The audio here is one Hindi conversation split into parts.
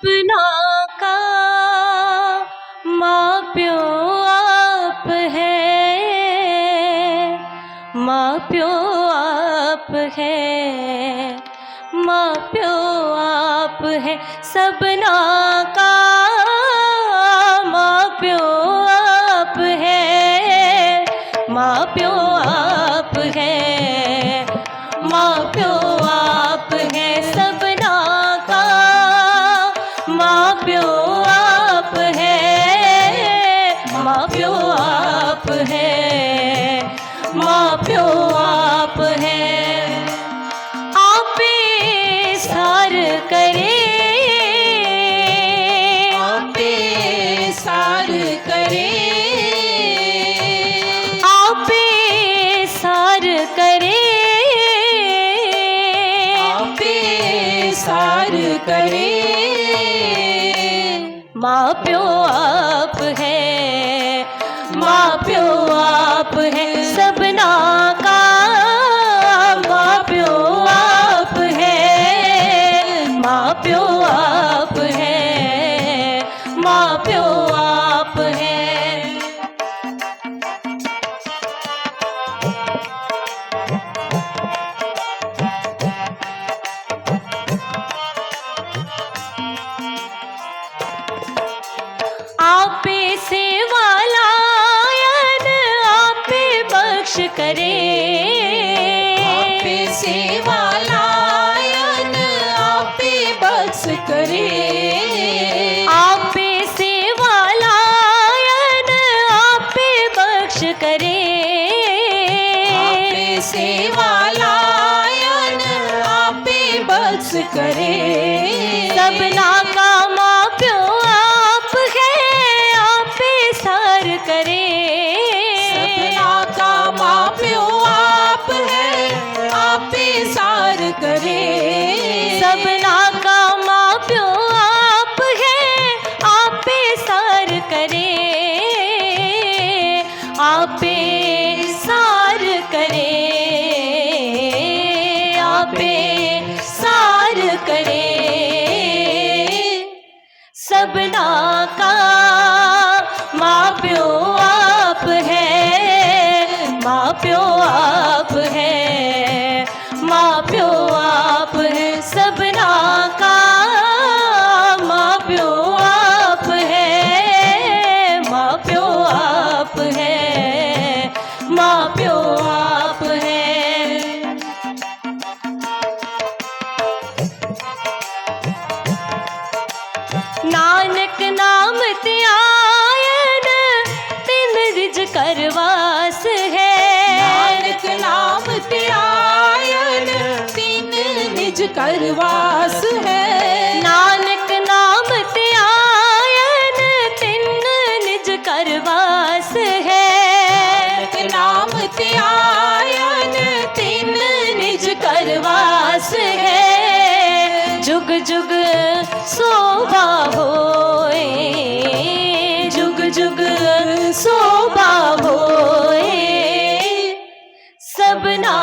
अपना का माँ प्यो आप है। माँ प्यो आप है। माँ प्यो आप है। सबना का माँ प्यो आप है। माँ प्यो आप है। माँ प्यो प्यो आप है। माँ प्यो आप है। आपे सार करे। आपे सार करे। आपे सार करे। आपे सार करे। माँ प्यो आप है। आप है। सबना आपे सबना का माँ प्यो आप है माँ प्यो आप है। तिन रिज करवास है। नानक नाम त्यायन तीन निज करवास है। नानक नाम त्यायन तिन निज करवास है। नानक नाम तीन निज करवास है। जुग जुग शोभा होए जुग जुग शोभा होए सबना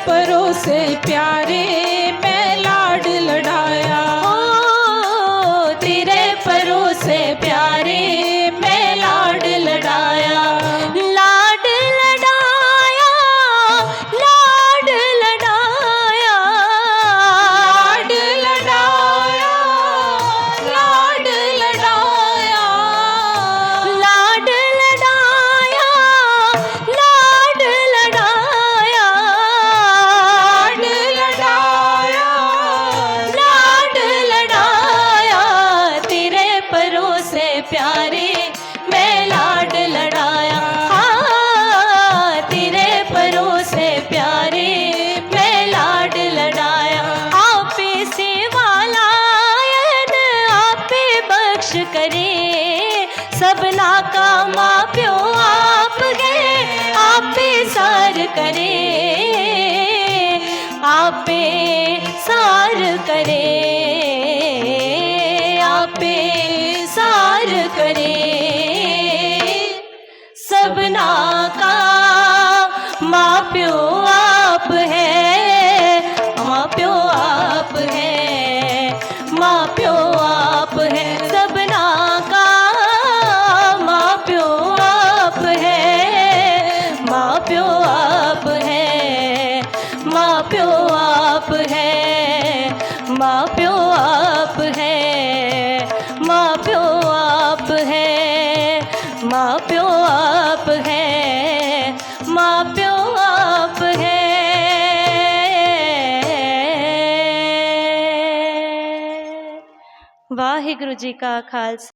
तेरे परों से प्यारे करे, आपे सार करे। सबना का प्यो आप है माँ प्यो आप है। है का प्यो आप है है माँ प्यो आप है। माँ प्यो आप है माँ प्यो आप है माँ प्यो आप है माँ प्यो आप है। वाहिगुरु जी का खालसा।